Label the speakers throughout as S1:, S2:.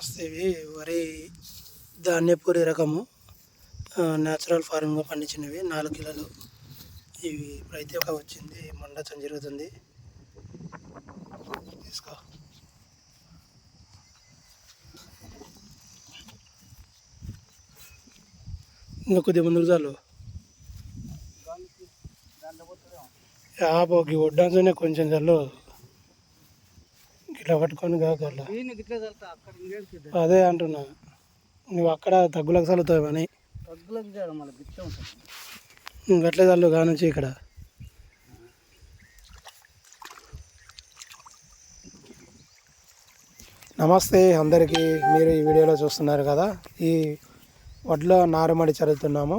S1: ఇవి వరి ధాన్యపూరి రకము న్యాచురల్ ఫార్మింగ్గా పండించినవి. నాలుగు కిలోలు. ఇవి ఇప్పుడైతే ఒక వచ్చింది. మండచం జరుగుతుంది. తీసుకో. ఇంకా కొద్దిగా ముందుకు చాలు. ఆపోకి వడ్డాల్సిన కొంచెం చల్లు. ఇట్లా పట్టుకొని
S2: ఇంకేం
S1: అదే అంటున్నా. నువ్వు అక్కడ తగ్గులకు
S2: చేయడం మళ్ళీ గిట్లా
S1: చల్లు కానుంచి ఇక్కడ. నమస్తే అందరికీ. మీరు ఈ వీడియోలో చూస్తున్నారు కదా ఈ వడ్ల నారుమడి చల్లుతున్నాము.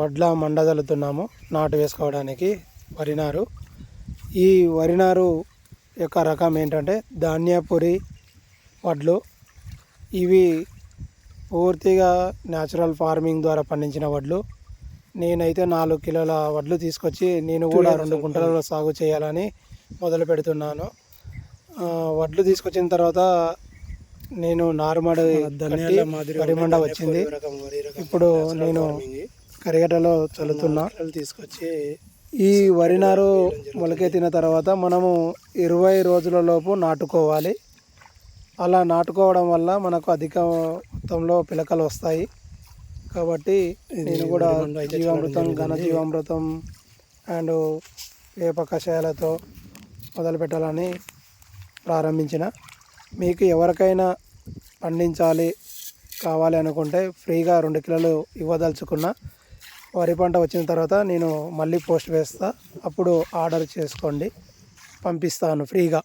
S1: వడ్ల మండ చల్లుతున్నాము నాటు వేసుకోవడానికి వరి నారు. ఈ వరి నారు యొక్క రకం ఏంటంటే ధాన్యపురి వడ్లు. ఇవి పూర్తిగా న్యాచురల్ ఫార్మింగ్ ద్వారా పండించిన వడ్లు. నేనైతే నాలుగు కిలోల వడ్లు తీసుకొచ్చి నేను కూడా రెండు గుంటలలో సాగు చేయాలని మొదలు పెడుతున్నాను. వడ్లు తీసుకొచ్చిన తర్వాత నేను నారుమడి కట్టి వరి మండ వచ్చింది. ఇప్పుడు నేను కరిగటలో చల్లుతున్నా. తీసుకొచ్చి ఈ వరి నారు మొలకెత్తిన తర్వాత మనము ఇరవై రోజులలోపు నాటుకోవాలి. అలా నాటుకోవడం వల్ల మనకు అధిక మొత్తంలో పిలకలు వస్తాయి. కాబట్టి నేను కూడా జీవామృతం ఘన జీవామృతం అండ్ వేప కషాయాలతో మొదలు పెట్టాలని ప్రారంభించిన. మీకు ఎవరికైనా పండించాలి కావాలి అనుకుంటే ఫ్రీగా రెండు కిలోలు ఇవ్వదలుచుకున్న వరి పంట వచ్చిన తర్వాత నేను మళ్ళీ పోస్ట్ వేస్తా. అప్పుడు ఆర్డర్ చేసుకోండి. పంపిస్తాను ఫ్రీగా.